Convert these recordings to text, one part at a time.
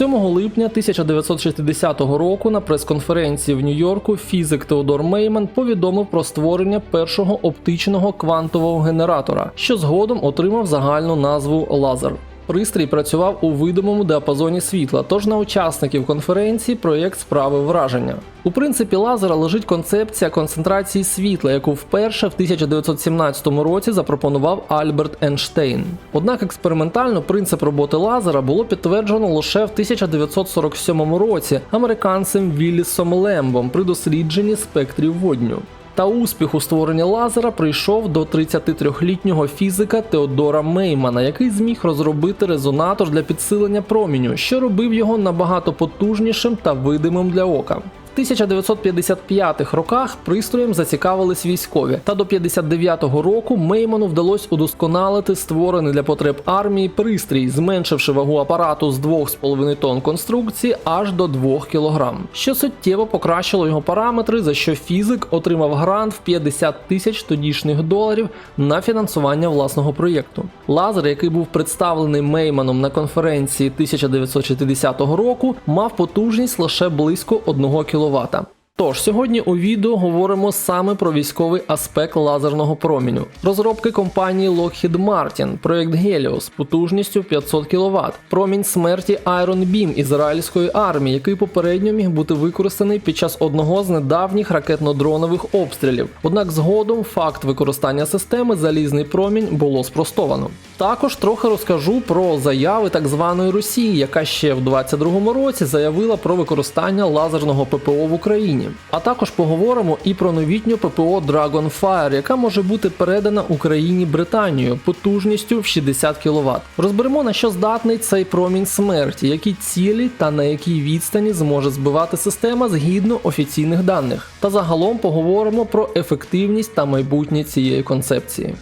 7 липня 1960 року на прес-конференції в Нью-Йорку фізик Теодор Мейман повідомив про створення першого оптичного квантового генератора, що згодом отримав загальну назву лазер. Пристрій працював у видимому діапазоні світла, тож на учасників конференції проєкт справив враження. У принципі лазера лежить концепція концентрації світла, яку вперше в 1917 році запропонував Альберт Ейнштейн. Однак експериментально принцип роботи лазера було підтверджено лише в 1947 році американцем Віллісом Лембом при дослідженні спектрів водню. Та успіх у створенні лазера прийшов до 33-літнього фізика Теодора Меймана, який зміг розробити резонатор для підсилення проміню, що робив його набагато потужнішим та видимим для ока. В 1955 роках пристроєм зацікавились військові, та до 59-го року Мейману вдалося удосконалити створений для потреб армії пристрій, зменшивши вагу апарату з 2,5 тонн конструкції аж до 2 кг, що суттєво покращило його параметри, за що фізик отримав грант в 50 тисяч тодішніх доларів на фінансування власного проєкту. Лазер, який був представлений Мейманом на конференції 1960 року, мав потужність лише близько 1 кВт. Тож сьогодні у відео говоримо саме про військовий аспект лазерного проміню. Розробки компанії Lockheed Martin, проект Helios потужністю 500 кВт, промінь смерті Iron Beam ізраїльської армії, який попередньо міг бути використаний під час одного з недавніх ракетно-дронових обстрілів. Однак згодом факт використання системи залізний промінь було спростовано. Також трохи розкажу про заяви так званої Росії, яка ще в 22-му році заявила про використання лазерного ППО в Україні. А також поговоримо і про новітню ППО Dragonfire, яка може бути передана Україні Британією потужністю в 60 кВт. Розберемо на що здатний цей промінь смерті, які цілі та на якій відстані зможе збивати система згідно офіційних даних. Та загалом поговоримо про ефективність та майбутнє цієї концепції.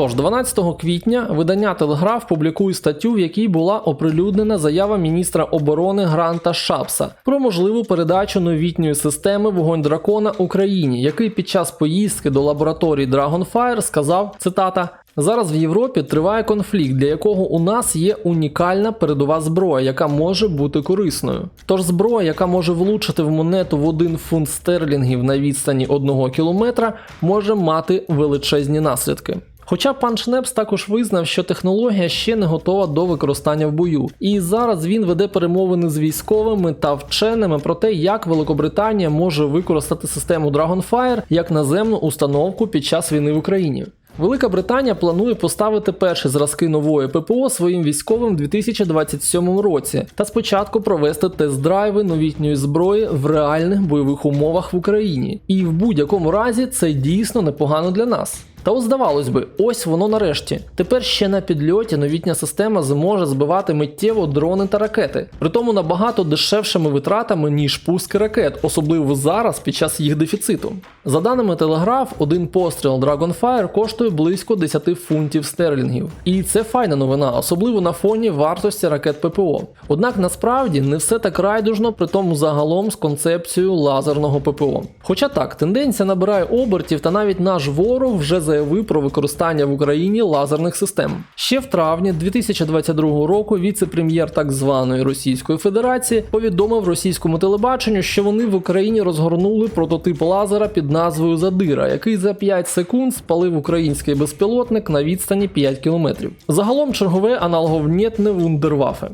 Тож, 12 квітня видання Телеграф публікує статтю, в якій була оприлюднена заява міністра оборони Гранта Шапса про можливу передачу новітньої системи вогонь дракона Україні, який під час поїздки до лабораторії Dragonfire сказав цитата. Зараз в Європі триває конфлікт, для якого у нас є унікальна передова зброя, яка може бути корисною. Тож зброя, яка може влучити в монету в один фунт стерлінгів на відстані одного кілометра, може мати величезні наслідки. Хоча пан Шнепс також визнав, що технологія ще не готова до використання в бою, і зараз він веде перемовини з військовими та вченими про те, як Великобританія може використати систему Dragonfire як наземну установку під час війни в Україні. Велика Британія планує поставити перші зразки нової ППО своїм військовим у 2027 році та спочатку провести тест-драйви новітньої зброї в реальних бойових умовах в Україні. І в будь-якому разі це дійсно непогано для нас. Та от здавалось би, ось воно нарешті. Тепер ще на підльоті новітня система зможе збивати миттєво дрони та ракети, притому набагато дешевшими витратами, ніж пуски ракет, особливо зараз під час їх дефіциту. За даними Телеграф, один постріл Dragonfire коштує близько 10 фунтів стерлінгів. І це файна новина, особливо на фоні вартості ракет ППО. Однак насправді не все так райдужно, при тому загалом з концепцією лазерного ППО. Хоча так, тенденція набирає обертів, та навіть наш ворог вже заявив про використання в Україні лазерних систем. Ще в травні 2022 року віце-прем'єр так званої Російської Федерації повідомив російському телебаченню, що вони в Україні розгорнули прототип лазера під назвою Задира, який за 5 секунд спалив український безпілотник на відстані 5 кілометрів. Загалом чергове аналоговнєтне вундервафе.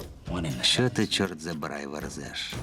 Що ти, чорт забирай, верзеш?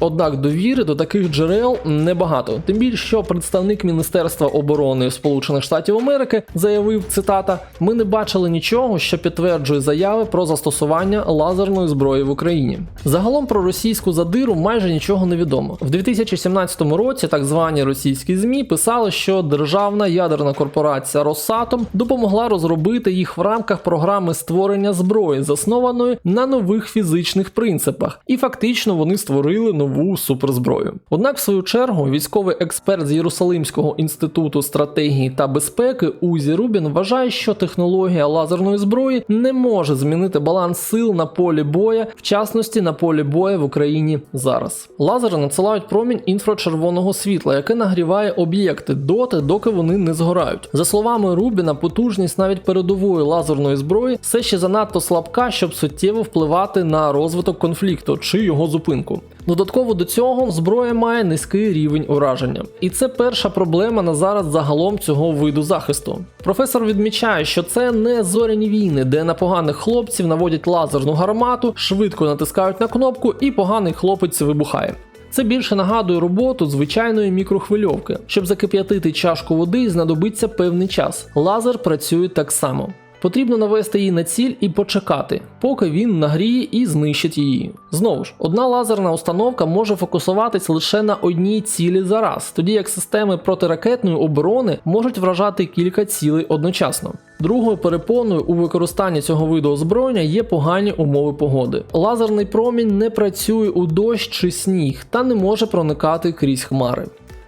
Однак довіри до таких джерел небагато. Тим більше, що представник Міністерства оборони Сполучених Штатів Америки заявив цитата: Ми не бачили нічого, що підтверджує заяви про застосування лазерної зброї в Україні. Загалом про російську задиру майже нічого не відомо. В 2017 році так звані російські змі писали, що державна ядерна корпорація Росатом допомогла розробити їх в рамках програми створення зброї, заснованої на нових фізичних принципах, і фактично вони створили нову суперзброю. Однак, в свою чергу, військовий експерт з Єрусалимського інституту стратегії та безпеки Узі Рубін вважає, що технологія лазерної зброї не може змінити баланс сил на полі боя, в частності на полі боя в Україні зараз. Лазери надсилають промінь інфрачервоного світла, яке нагріває об'єкти доти, доки вони не згорають. За словами Рубіна, потужність навіть передової лазерної зброї все ще занадто слабка, щоб суттєво впливати на розвиток конфлікту чи його зупинку. Додатково до цього зброя має низький рівень ураження, і це перша проблема на зараз загалом цього виду захисту. Професор відмічає, що це не зоряні війни, де на поганих хлопців наводять лазерну гармату, швидко натискають на кнопку, і поганий хлопець вибухає. Це більше нагадує роботу звичайної мікрохвильовки. Щоб закип'ятити чашку води, знадобиться певний час. Лазер працює так само. Потрібно навести її на ціль і почекати, поки він нагріє і знищить її. Знову ж, одна лазерна установка може фокусуватись лише на одній цілі за раз, тоді як системи протиракетної оборони можуть вражати кілька цілей одночасно. Другою перепоною у використанні цього виду озброєння є погані умови погоди. Лазерний промінь не працює у дощ чи сніг та не може проникати крізь хмари.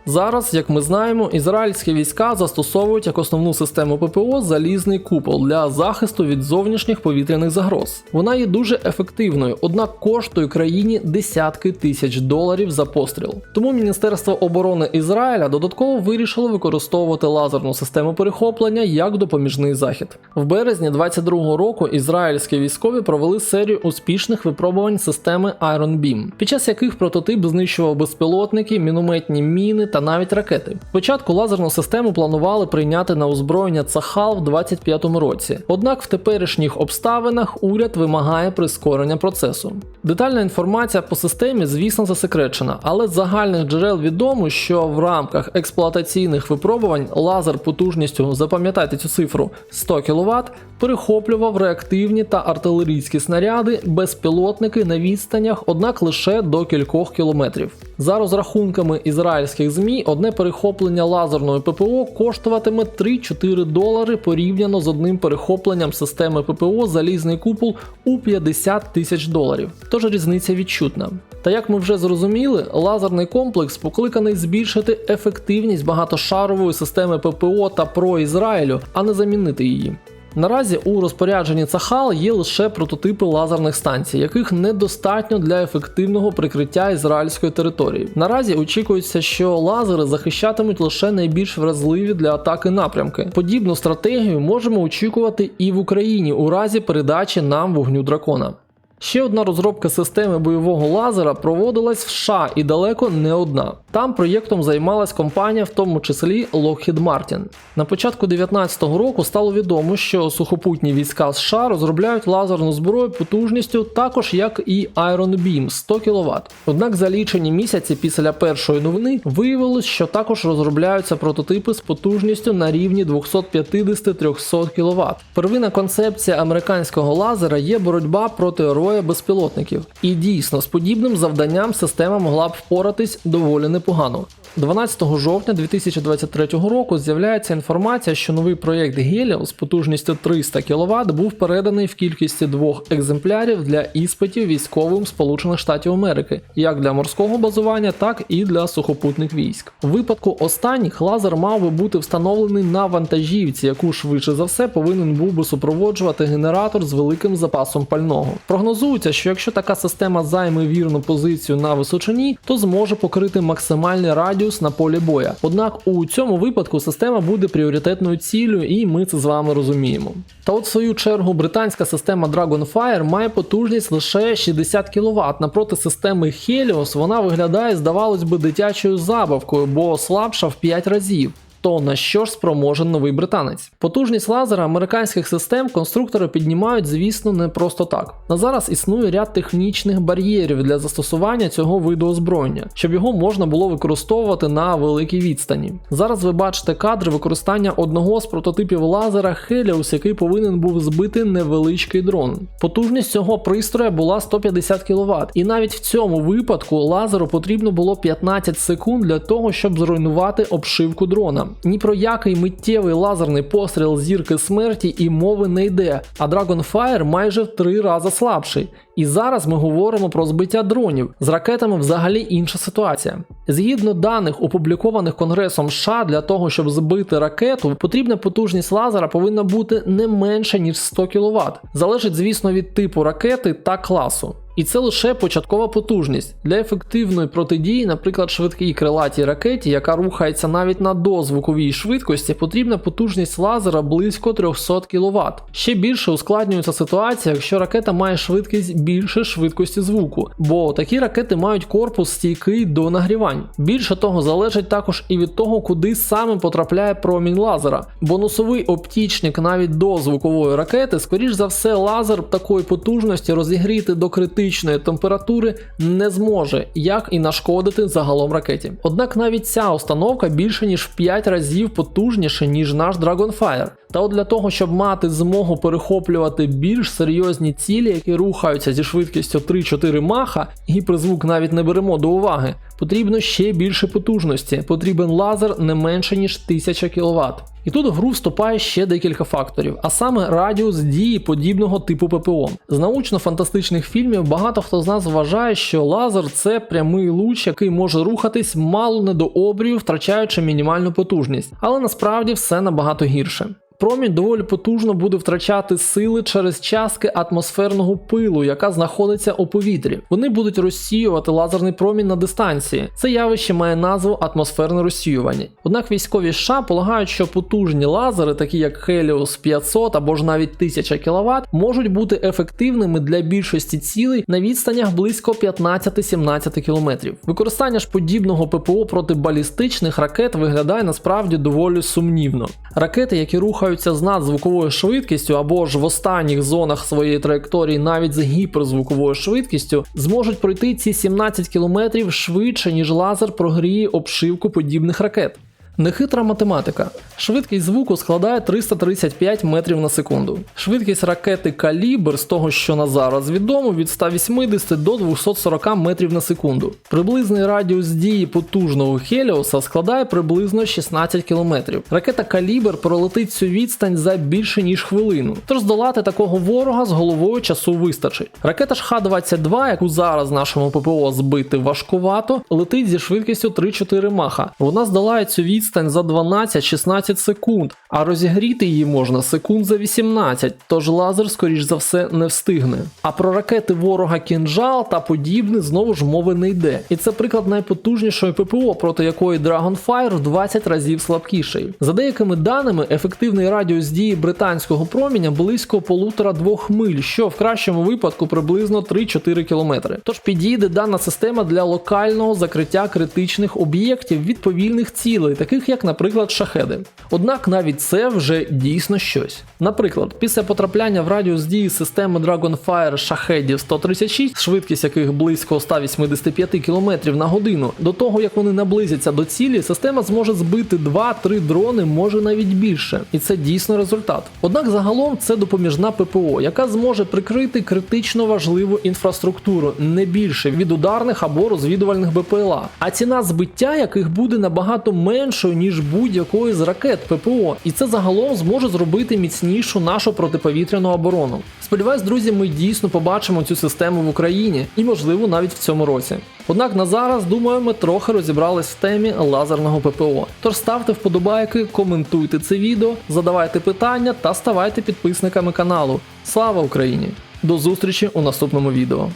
Зараз, як ми знаємо, ізраїльські війська застосовують як основну систему ППО залізний купол для захисту від зовнішніх повітряних загроз. Вона є дуже ефективною, однак коштує країні десятки тисяч доларів за постріл. Тому Міністерство оборони Ізраїля додатково вирішило використовувати лазерну систему перехоплення як допоміжний захід. В березні 22-го року ізраїльські військові провели серію успішних випробувань системи Iron Beam, під час яких прототип знищував безпілотники, мінометні міни та навіть ракети. Спочатку лазерну систему планували прийняти на озброєння Цахал в 25-му році. Однак в теперішніх обставинах уряд вимагає прискорення процесу. Детальна інформація по системі, звісно, засекречена, але з загальних джерел відомо, що в рамках експлуатаційних випробувань лазер потужністю, запам'ятайте цю цифру 100 кВт, перехоплював реактивні та артилерійські снаряди, безпілотники на відстанях, однак лише до кількох кілометрів. За розрахунками ізраїльських ЗМІ, одне перехоплення лазерної ППО коштуватиме 3-4 долари порівняно з одним перехопленням системи ППО залізний купол у 50 тисяч доларів. Тож різниця відчутна. Та як ми вже зрозуміли, лазерний комплекс покликаний збільшити ефективність багатошарової системи ППО та ПРО Ізраїлю, а не замінити її. Наразі у розпорядженні Цахал є лише прототипи лазерних станцій, яких недостатньо для ефективного прикриття ізраїльської території. Наразі очікується, що лазери захищатимуть лише найбільш вразливі для атаки напрямки. Подібну стратегію можемо очікувати і в Україні у разі передачі нам вогню дракона. Ще одна розробка системи бойового лазера проводилась в США і далеко не одна. Там проєктом займалась компанія, в тому числі Lockheed Martin. На початку 2019 року стало відомо, що сухопутні війська США розробляють лазерну зброю потужністю також як і Iron Beam 100 кВт. Однак за лічені місяці після першої новини виявилось, що також розробляються прототипи з потужністю на рівні 250-300 кВт. Первинна концепція американського лазера є боротьба проти роя безпілотників. І дійсно, з подібним завданням система могла б впоратись доволі непогано. 12 жовтня 2023 року з'являється інформація, що новий проєкт Helios з потужністю 300 кВт був переданий в кількості двох екземплярів для іспитів військовим Сполучених Штатів Америки, як для морського базування, так і для сухопутних військ. У випадку останніх лазер мав би бути встановлений на вантажівці, яку швидше за все повинен був би супроводжувати генератор з великим запасом пального. Прогнозується, що якщо така система займе вірну позицію на височині, то зможе покрити максимальний радіус на полі боя. Однак у цьому випадку система буде пріоритетною ціллю, і ми це з вами розуміємо. Та от в свою чергу британська система Dragonfire має потужність лише 60 кВт. Напроти системи Helios вона виглядає, здавалось би, дитячою забавкою, бо слабша в 5 разів. То на що ж спроможен новий британець? Потужність лазера американських систем конструктори піднімають, звісно, не просто так. На зараз існує ряд технічних бар'єрів для застосування цього виду озброєння, щоб його можна було використовувати на великій відстані. Зараз ви бачите кадри використання одного з прототипів лазера Helios, який повинен був збити невеличкий дрон. Потужність цього пристроя була 150 кВт, і навіть в цьому випадку лазеру потрібно було 15 секунд для того, щоб зруйнувати обшивку дрона. Ні про який миттєвий лазерний постріл зірки смерті і мови не йде, а Dragonfire майже в три рази слабший. І зараз ми говоримо про збиття дронів. З ракетами взагалі інша ситуація. Згідно даних, опублікованих Конгресом США, для того, щоб збити ракету, потрібна потужність лазера повинна бути не менше ніж 100 кВт. Залежить, звісно, від типу ракети та класу. І це лише початкова потужність для ефективної протидії, наприклад, швидкій крилатій ракеті, яка рухається навіть на дозвуковій швидкості, потрібна потужність лазера близько 300 кВт. Ще більше ускладнюється ситуація, якщо ракета має швидкість більше швидкості звуку, бо такі ракети мають корпус стійкий до нагрівань. Більше того, залежить також і від того, куди саме потрапляє промінь лазера. Бонусовий оптічник навіть до звукової ракети, скоріш за все, лазер такої потужності розігріти до критичної температури не зможе, як і нашкодити загалом ракеті. Однак навіть ця установка більше ніж в 5 разів потужніша, ніж наш Dragonfire. Та от для того, щоб мати змогу перехоплювати більш серйозні цілі, які рухаються зі швидкістю 3-4 маха, гіперзвук навіть не беремо до уваги, потрібно ще більше потужності. Потрібен лазер не менше ніж 1000 кВт. І тут в гру вступає ще декілька факторів, а саме радіус дії подібного типу ППО. З научно-фантастичних фільмів багато хто з нас вважає, що лазер це прямий луч, який може рухатись мало не до обрію, втрачаючи мінімальну потужність, але насправді все набагато гірше. Промінь доволі потужно буде втрачати сили через частки атмосферного пилу, яка знаходиться у повітрі. Вони будуть розсіювати лазерний промінь на дистанції. Це явище має назву атмосферне розсіювання. Однак військові США полагають, що потужні лазери, такі як Helios 500 або ж навіть 1000 кВт, можуть бути ефективними для більшості цілей на відстанях близько 15-17 км. Використання ж подібного ППО проти балістичних ракет виглядає насправді доволі сумнівно. Ракети, які рухаються з надзвуковою швидкістю або ж в останніх зонах своєї траєкторії навіть з гіперзвуковою швидкістю, зможуть пройти ці 17 км швидше, ніж лазер прогріє обшивку подібних ракет. Нехитра математика. Швидкість звуку складає 335 метрів на секунду. Швидкість ракети Калібр з того, що на зараз відомо, від 180 до 240 метрів на секунду. Приблизний радіус дії потужного Хеліоса складає приблизно 16 кілометрів. Ракета Калібр пролетить цю відстань за більше ніж хвилину. Тож здолати такого ворога з головою часу вистачить. Ракета ж Х-22, яку зараз нашому ППО збити важкувато, летить зі швидкістю 3-4 маха. Вона здолає цю відстань за 12-16 секунд, а розігріти її можна секунд за 18, тож лазер, скоріш за все, не встигне. А про ракети ворога кінжал та подібне знову ж мови не йде. І це приклад найпотужнішої ППО, проти якої Dragonfire в 20 разів слабкіший. За деякими даними, ефективний радіус дії британського проміня близько полутора-двох миль, що в кращому випадку приблизно 3-4 кілометри. Тож підійде дана система для локального закриття критичних об'єктів від повільних цілей, таких як, наприклад, шахеди. Однак навіть це вже дійсно щось. Наприклад, після потрапляння в радіус дії системи Dragonfire шахедів 136, швидкість яких близько 185 км на годину, до того як вони наблизяться до цілі, система зможе збити 2-3 дрони, може навіть більше. І це дійсно результат. Однак загалом це допоміжна ППО, яка зможе прикрити критично важливу інфраструктуру не більше від ударних або розвідувальних БПЛА, а ціна збиття яких буде набагато меншою ніж будь-якої з ракет ППО, і це загалом зможе зробити міцнішу нашу протиповітряну оборону. Сподіваюсь, друзі, ми дійсно побачимо цю систему в Україні і, можливо, навіть в цьому році. Однак на зараз, думаю, ми трохи розібрались в темі лазерного ППО. Тож ставте вподобайки, коментуйте це відео, задавайте питання та ставайте підписниками каналу. Слава Україні! До зустрічі у наступному відео.